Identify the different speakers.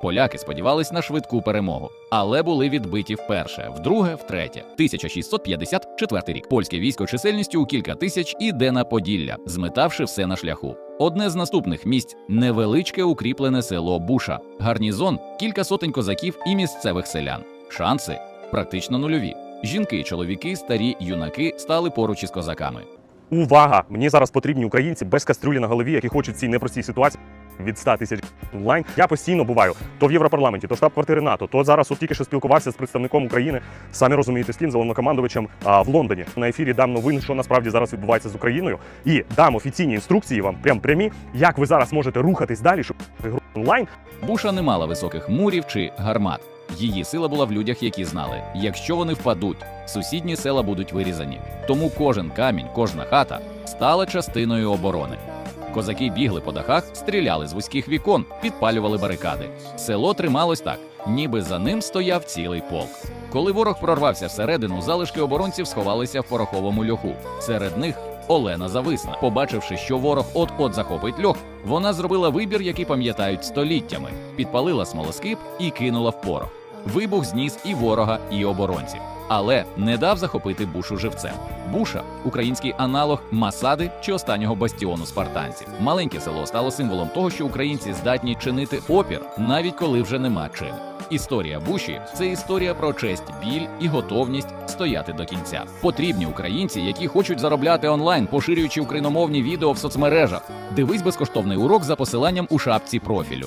Speaker 1: Поляки сподівались на швидку перемогу, але були відбиті вперше, вдруге, втретє. 1654 рік. Польське військо чисельністю у кілька тисяч іде на Поділля, зметавши все на шляху. Одне з наступних місць невеличке укріплене село Буша, гарнізон, кілька сотень козаків і місцевих селян. Шанси практично нульові. Жінки, чоловіки, старі юнаки стали поруч із козаками.
Speaker 2: Увага! Мені зараз потрібні українці без кастрюлі на голові, які хочуть цій непростій ситуації від 100 тисяч онлайн. Я постійно буваю то в Європарламенті, то штаб-квартири НАТО, то зараз от тільки що спілкувався з представником України. Самі розумієте, з ким, з головнокомандувачем в Лондоні. На ефірі дам новини, що насправді зараз відбувається з Україною, і дам офіційні інструкції вам, прям прямі, як ви зараз можете рухатись далі, щоб онлайн.
Speaker 1: Буша не мала високих мурів чи гармат. Її сила була в людях, які знали, якщо вони впадуть, сусідні села будуть вирізані. Тому кожен камінь, кожна хата стала частиною оборони. Козаки бігли по дахах, стріляли з вузьких вікон, підпалювали барикади. Село трималось так, ніби за ним стояв цілий полк. Коли ворог прорвався всередину, залишки оборонців сховалися в пороховому льоху. Серед них Олена Зависна. Побачивши, що ворог от-от захопить льох, вона зробила вибір, який пам'ятають століттями, підпалила смолоскип і кинула в порох. Вибух зніс і ворога, і оборонців, але не дав захопити бушу живцем. Буша український аналог Масади чи останнього бастіону спартанців. Маленьке село стало символом того, що українці здатні чинити опір, навіть коли вже нема чим. Історія Буші це історія про честь, біль і готовність стояти до кінця. Потрібні українці, які хочуть заробляти онлайн, поширюючи україномовні відео в соцмережах. Дивись безкоштовний урок за посиланням у шапці профілю.